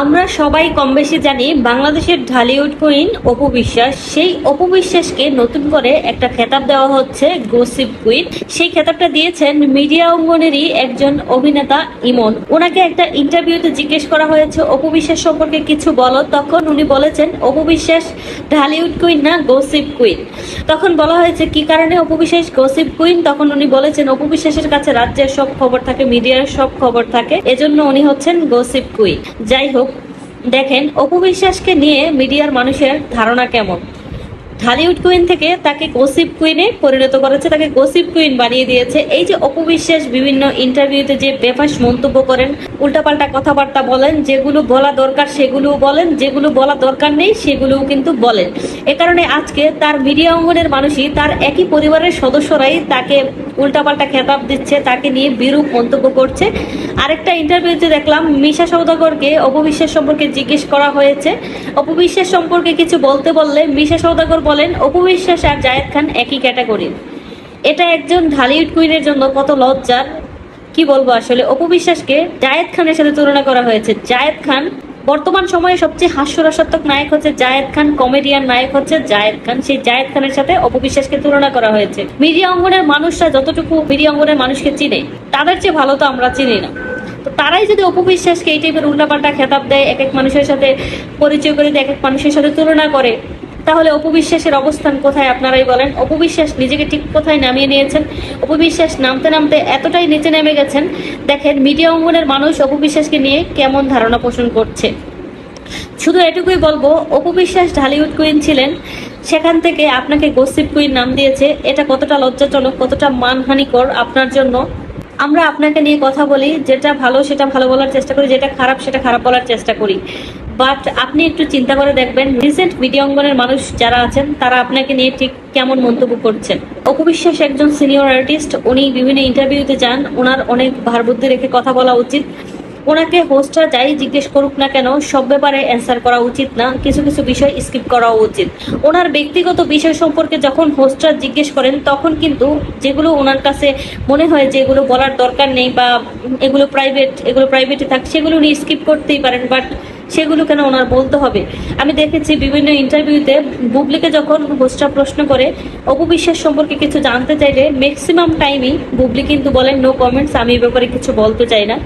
আমরা সবাই কম বেশি জানি বাংলাদেশের ঢালিউড কুইন অপু বিশ্বাস। সেই অপু বিশ্বাসকে নতুন করে একটা খেতাব দেওয়া হচ্ছে গোসিপ কুইন সেই খেতাবটা দিয়েছেন মিডিয়া অঙ্গনেরই একজন অভিনেতা ইমন। ওনাকে একটা ইন্টারভিউতে জিজ্ঞেস করা হয়েছে, অপু বিশ্বাস সম্পর্কে কিছু বলো? তখন উনি বলেছেন, অপু বিশ্বাস ঢালিউড কুইন না গসিপ কুইন তখন বলা হয়েছে, কি কারণে অপু বিশ্বাস গসিপ কুইন তখন উনি বলেছেন, অপু বিশ্বাসের কাছে রাজ্যের সব খবর থাকে, মিডিয়ার সব খবর থাকে, এজন্য উনি হচ্ছেন গোসিপ কুইন যাই হোক দেখেন অপু বিশ্বাসকে নিয়ে মিডিয়ার মানুষের ধারণা কেমন? ঢালিউড কুইন থেকে তাকে গসিপ কুইনে পরিণত করেছে, তাকে গসিপ কুইন বানিয়ে দিয়েছে। এই যে অপবিশ্বাস বিভিন্ন ইন্টারভিউতে যে বেফাস মন্তব্য করেন, উল্টাপাল্টা কথাবার্তা বলেন, যেগুলো বলা দরকার সেগুলো বলেন, যেগুলো বলা দরকার নেই সেগুলোও কিন্তু বলেন। এ কারণে আজকে তার মিডিয়া অঙ্গনের মানুষই, তার একই পরিবারের সদস্যরাই তাকে উল্টাপাল্টা খেতাব দিচ্ছে, তাকে নিয়ে বিরূপ মন্তব্য করছে। আরেকটা ইন্টারভিউতে দেখলাম, মিশা সৌদাগরকে অপবিশ্বাস সম্পর্কে জিজ্ঞেস করা হয়েছে। অপবিশ্বাস সম্পর্কে কিছু বলতে বললে মিশা সৌদাগর বলেন অপবিশ্বাস আর জায়েদ খান একই ক্যাটাগরির এটা একজন ঢালিউড কুইনের জন্য কত লজ্জার? কি বলব আসলে? অপবিশ্বাসকে জায়েদ খানের সাথে তুলনা করা হয়েছে। জায়েদ খান বর্তমান সময়ে সবচেয়ে হাস্যরসাত্মক নায়ক হচ্ছে জায়েদ খান, কমেডিয়ান নায়ক হচ্ছে জায়েদ খান। সেই জায়েদ খানের সাথে অপবিশ্বাসকে তুলনা করা হয়েছে। মিডিয়া অঙ্গনের মানুষরা যতটুকু মিডিয়া অঙ্গনের মানুষকে চিনে, তাদের চেয়ে ভালো তো আমরা চিনি না। তো তারাই যদি অপবিশ্বাসকে এই টাইপের উল্টাপাল্টা খেতাব দেয়, এক এক মানুষের সাথে পরিচয় করে দেয়, এক এক মানুষের সাথে তুলনা করে তাহলে অপবিশ্বাসের অবস্থান কোথায় আপনারাই বলেন? অপবিশ্বাস নিজেকে ঠিক কোথায় নামিয়ে নিয়েছেন? অপবিশ্বাস নামতে নামতে এতটাই নিচে নেমে গেছেন, দেখেন মিডিয়া অঙ্গনের মানুষ অপবিশ্বাসকে নিয়ে কেমন ধারণা পোষণ করছে। শুধু এটুকুই বলব, অপবিশ্বাস ঢালিউড কুইন ছিলেন, সেখান থেকে আপনাকে গসিপ কুইন নাম দিয়েছে। এটা কতটা লজ্জাজনক, কতটা মানহানিকর আপনার জন্য। আমরা আপনাকে নিয়ে কথা বলি, যেটা ভালো সেটা ভালো বলার চেষ্টা করি, যেটা খারাপ সেটা খারাপ বলার চেষ্টা করি। বাট আপনি একটু চিন্তা করে দেখবেন রিসেন্ট অঙ্গনের মানুষ যারা আছেন, তারা আপনাকে নিয়ে ঠিক কেমন মন্তব্য করছেন। অপবিশ্বাস একজন সিনিয়র আর্টিস্ট উনি বিভিন্ন ইন্টারভিউতে যান ওনার অনেক ভারবুদ্ধি রেখে কথা বলা উচিত। ওনাকে হোস্টরা যাই জিজ্ঞেস করুক না কেন, সব ব্যাপারে অ্যান্সার করা উচিত না। কিছু কিছু বিষয় স্কিপ করা উচিত। ওনার ব্যক্তিগত বিষয় সম্পর্কে যখন হোস্টরা জিজ্ঞেস করেন, তখন কিন্তু যেগুলো ওনার কাছে মনে হয় যে এগুলো বলার দরকার নেই বা এগুলো প্রাইভেট এগুলো প্রাইভেটে থাক, সেগুলো উনি স্কিপ করতেই পারেন বাট সেগুলো কেন ওনার বলতে হবে? আমি দেখেছি বিভিন্ন ইন্টারভিউতে বুবলিকে যখন হোস্টরা প্রশ্ন করে অপবিশ্বাস সম্পর্কে কিছু জানতে চাইলে ম্যাক্সিমাম টাইমই বুবলি কিন্তু বলেন নো কমেন্টস আমি এ ব্যাপারে কিছু বলতে চাই না।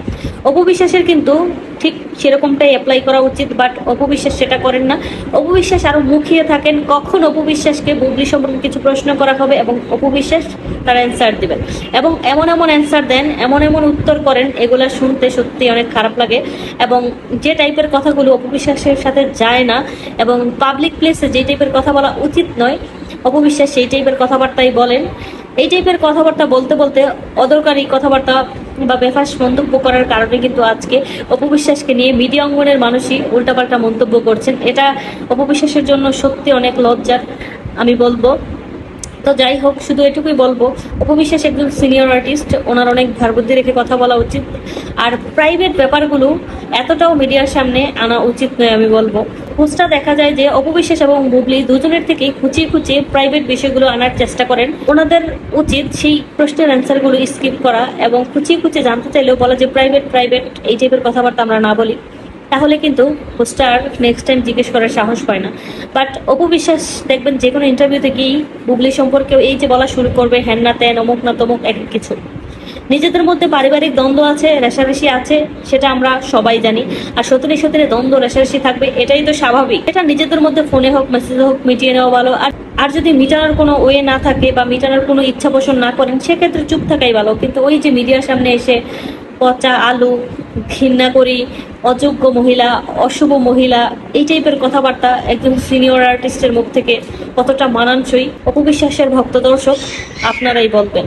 অপবিশ্বাসের কিন্তু ঠিক সেরকমটাই অ্যাপ্লাই করা উচিত বাট অপবিশ্বাস সেটা করেন না। অপবিশ্বাস আরও মুখিয়ে থাকেন, কখন অপবিশ্বাসকে বুবলি সম্পর্কে কিছু প্রশ্ন করা হবে এবং অপবিশ্বাস তার অ্যান্সার দেবেন। এবং এমন এমন অ্যান্সার দেন, এমন এমন উত্তর করেন, এগুলো শুনতে সত্যি অনেক খারাপ লাগে। এবং যে টাইপের কথাগুলো অপবিশ্বাসের সাথে যায় না, এবং পাবলিক প্লেসে যে টাইপের কথা বলা উচিত নয়, অপবিশ্বাস সেই টাইপের কথাবার্তাই বলেন। এই টাইপের কথাবার্তা বলতে বলতে অদরকারি কথাবার্তা বা বেফাস মন্তব্য করার কারণে কিন্তু আজকে অপবিশ্বাসকে নিয়ে মিডিয়া অঙ্গনের মানুষই উল্টাপাল্টা মন্তব্য করছেন। এটা অপবিশ্বাসের জন্য সত্যি অনেক লজ্জার, আমি বলব। তো যাই হোক, শুধু এটুকুই বলব অপবিশ্বাস একজন সিনিয়র আর্টিস্ট ওনার অনেক ধারবুদ্ধি রেখে কথা বলা উচিত। আর প্রাইভেট ব্যাপারগুলো এতটাও মিডিয়ার সামনে আনা উচিত নয় আমি বলব। পোস্টটা দেখা যায় যে অপবিশ্বাস এবং বুবলি দুজনের থেকেই খুঁচিয়ে খুঁচিয়ে প্রাইভেট বিষয়গুলো আনার চেষ্টা করেন। ওনাদের উচিত সেই প্রশ্নের অ্যান্সারগুলো স্কিপ করা এবং খুঁচিয়ে খুঁচিয়ে জানতে চাইলেও বলা যে প্রাইভেট প্রাইভেট এই টাইপের কথাবার্তা আমরা না বলি। তাহলে কিন্তু পোস্টার নেক্সট টাইম জিজ্ঞেস করার সাহস পায় না। বাট অপু বিশ্বাস দেখবেন যে কোনো ইন্টারভিউতে গিয়েই বুবলি সম্পর্কে এই যে বলা শুরু করবে হ্যান না তেন, অমুক না তমুক এক কিছু। নিজেদের মধ্যে পারিবারিক দ্বন্দ্ব আছে, রেশারেশি আছে, সেটা আমরা সবাই জানি। আর সত্যি সত্যি দ্বন্দ্ব, রেশারেশি থাকবে, এটাই তো স্বাভাবিক। এটা নিজেদের মধ্যে ফোনে হোক মেসেজে হোক, মিটিয়ে নেওয়া ভালো। আর আর যদি মিটানোর কোনো ওয়ে না থাকে বা মিটানোর কোনো ইচ্ছা পোষণ না করেন, সেক্ষেত্রে চুপ থাকাই ভালো। কিন্তু ওই যে মিডিয়ার সামনে এসে পচা আলু, ঘৃণা করি, অযোগ্য মহিলা, অশুভ মহিলা, এই টাইপের কথাবার্তা একজন সিনিয়র আর্টিস্টের মুখ থেকে কতটা মানানসই, অপবিশ্বাসের ভক্ত দর্শক, আপনারাই বলবেন।